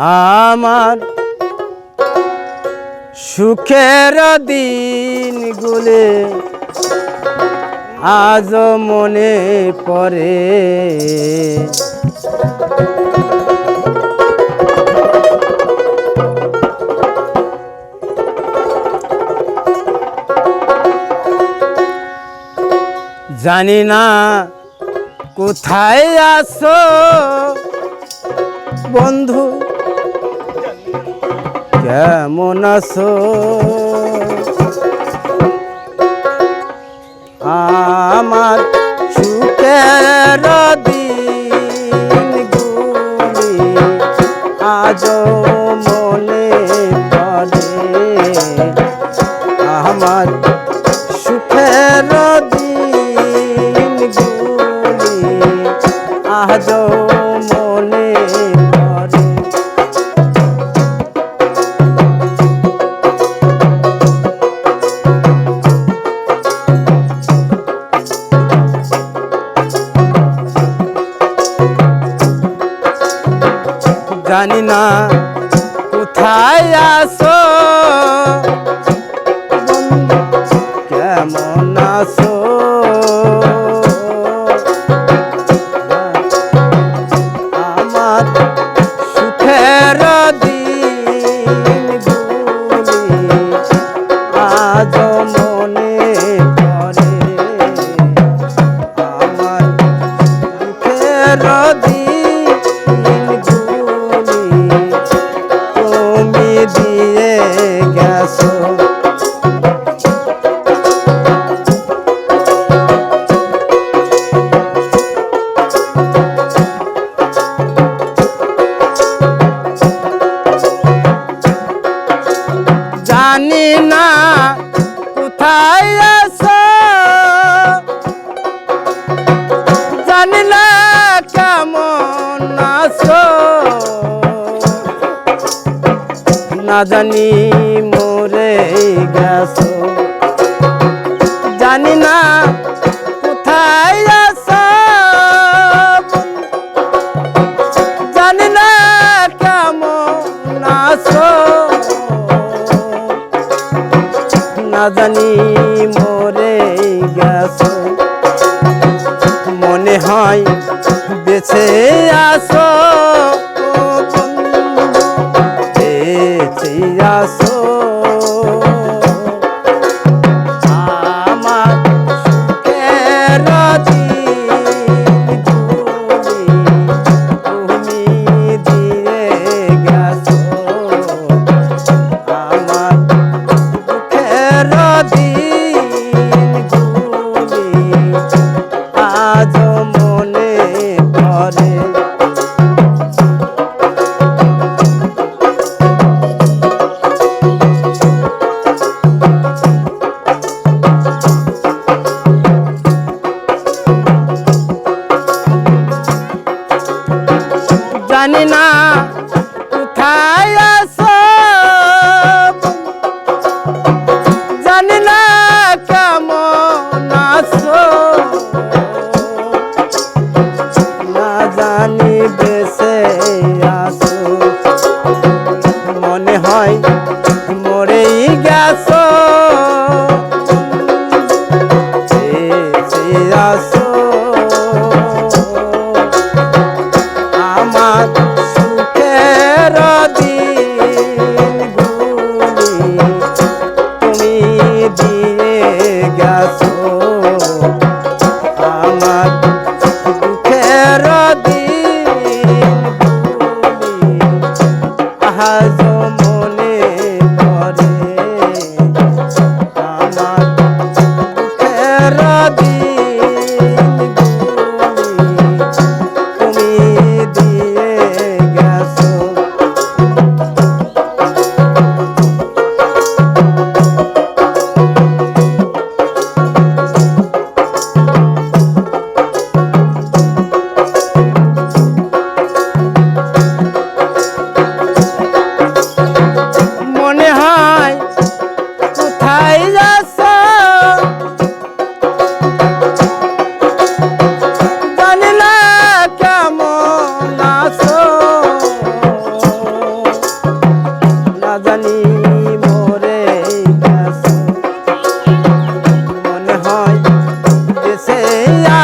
আমার সুখের দিনগুলি আজ মনে পড়ে। জানি না কোথায় আসো বন্ধু। কেমন আছো? আমার সুখের দিনগুলি আজ মনে পড়ে। আমার সুখের দিনগুলি আজ জানি মরে গেছো। জানি না কোথায় জানি না কেমন না জানি মরে গেছো। মনে হয় বেছে আসো বেঁচে কোথায় আসো। জানি না কেমন আছো না জানি বেসে আসো মনে হয় মরেই গেছো। বেঁচে